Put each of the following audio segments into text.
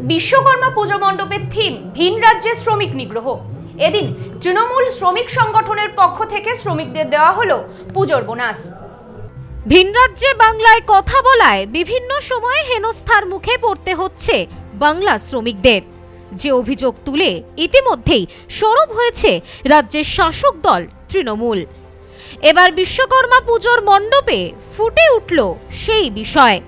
বিশ্বকর্মা পুজো মণ্ডপের থিম ভিন রাজ্যের শ্রমিক নিগ্রহ। এদিন তৃণমূল শ্রমিক সংগঠনের পক্ষ থেকে শ্রমিকদের দেওয়া হলো পুজোর বোনাস। ভিনরাজ্যে বাংলায় কথা বলায় বিভিন্ন সময়ে হেনস্থার মুখে পড়তে হচ্ছে বাংলা শ্রমিকদের। যে অভিযোগ তুলে ইতিমধ্যেই সরব হয়েছে রাজ্যের শাসক দল তৃণমূল। এবার বিশ্বকর্মা পুজোর মণ্ডপে ফুটে উঠল সেই বিষয়।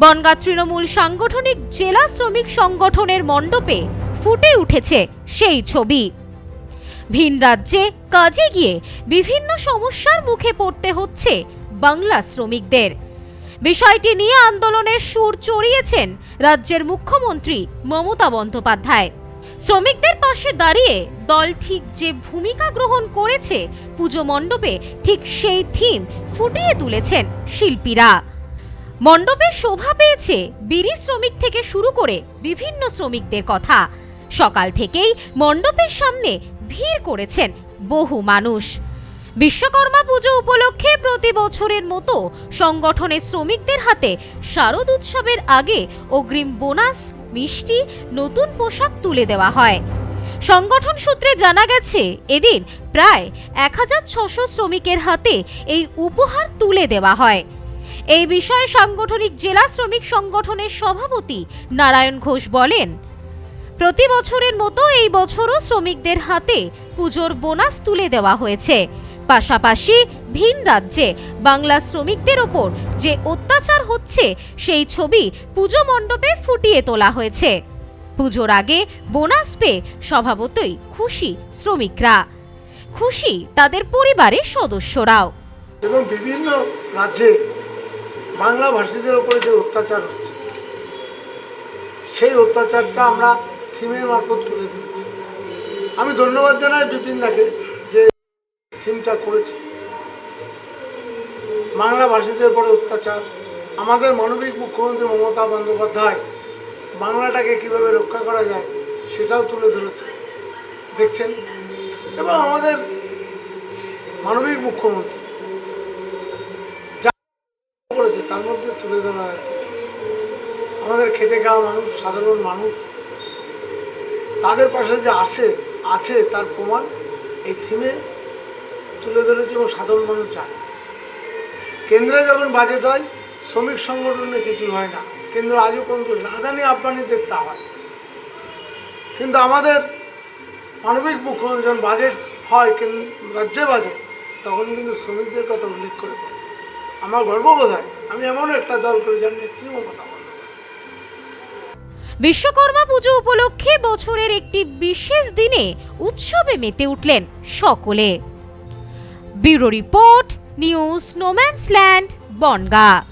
বনগাঁ তৃণমূল সাংগঠনিক জেলা শ্রমিক সংগঠনের মণ্ডপে ফুটে উঠেছে সেই ছবি। ভিন রাজ্যে কাজে গিয়ে বিভিন্ন সমস্যার মুখে পড়তে হচ্ছে বাংলা শ্রমিকদের। বিষয়টি নিয়ে আন্দোলনের সুর চড়িয়েছেন রাজ্যের মুখ্যমন্ত্রী মমতা বন্দ্যোপাধ্যায়। শ্রমিকদের পাশে দাঁড়িয়ে দল ঠিক যে ভূমিকা গ্রহণ করেছে পুজো মণ্ডপে ঠিক সেই থিম ফুটিয়ে তুলেছেন শিল্পীরা। মণ্ডপে শোভা পেয়েছে বিড়ি শ্রমিক থেকে শুরু করে বিভিন্ন শ্রমিকদের কথা। সকাল থেকেই মণ্ডপের সামনে ভিড় করেছেন বহু মানুষ। বিশ্বকর্মা পুজো উপলক্ষে প্রতি বছরের মতো সংগঠনের শ্রমিকদের হাতে শারদ উৎসবের আগে অগ্রিম বোনাস, মিষ্টি, নতুন পোশাক তুলে দেওয়া হয়। সংগঠন সূত্রে জানা গেছে, এদিন প্রায় এক হাজার ছশো শ্রমিকের হাতে এই উপহার তুলে দেওয়া হয়। এই বিষয়ে সাংগঠনিক জেলা শ্রমিক সংগঠনের সভাপতি নারায়ণ ঘোষ বলেন, প্রতি বছরের মতো এই বছরও শ্রমিকদের হাতে পুজোর বোনাস তুলে দেওয়া হয়েছে। পাশাপাশি ভিন রাজ্যে বাংলা শ্রমিকদের ওপর যে অত্যাচার হচ্ছে, সেই ছবি পুজো মণ্ডপে ফুটিয়ে তোলা হয়েছে। পুজোর আগে বোনাস পেয়ে স্বভাবতই খুশি শ্রমিকরা। খুশি তাদের পরিবারের সদস্যরাও। এবং বিভিন্ন রাজ্যে বাংলা ভাষীদের ওপরে যে অত্যাচার হচ্ছে, সেই অত্যাচারটা আমরা থিমের মারফত তুলে ধরেছি। আমি ধন্যবাদ জানাই বিপিন দাকে যে থিমটা করেছে। বাংলা ভাষীদের উপরে অত্যাচার, আমাদের মানবিক মুখ্যমন্ত্রী মমতা বন্দ্যোপাধ্যায় বাংলাটাকে কীভাবে রক্ষা করা যায় সেটাও তুলে ধরেছে। দেখছেন? এবং আমাদের মানবিক মুখ্যমন্ত্রী করেছে তার মধ্যে তুলে ধরা হয়েছে। আমাদের খেটে খাওয়া মানুষ, সাধারণ মানুষ, তাদের পাশে যে আসে, আছে তার প্রমাণ এই থিমে তুলে ধরেছে এবং সাধারণ মানুষ জানে। কেন্দ্রে যখন বাজেট হয়, শ্রমিক সংগঠনে কিছু হয় না। কেন্দ্র আজও পর্যন্ত আদানি আব্বানিদের তা হয়। কিন্তু আমাদের মানবিক মুখ্যমন্ত্রী যখন বাজেট হয় রাজ্যে বাজেট তখন কিন্তু শ্রমিকদের কথা উল্লেখ করে। আমার আমি এমন একটা দল করে যার কথা বিশ্বকর্মা পুজো উপলক্ষে বছরের একটি বিশেষ দিনে উৎসবে মেতে উঠলেন সকলে। Bureau report, news no man's land Bongaon.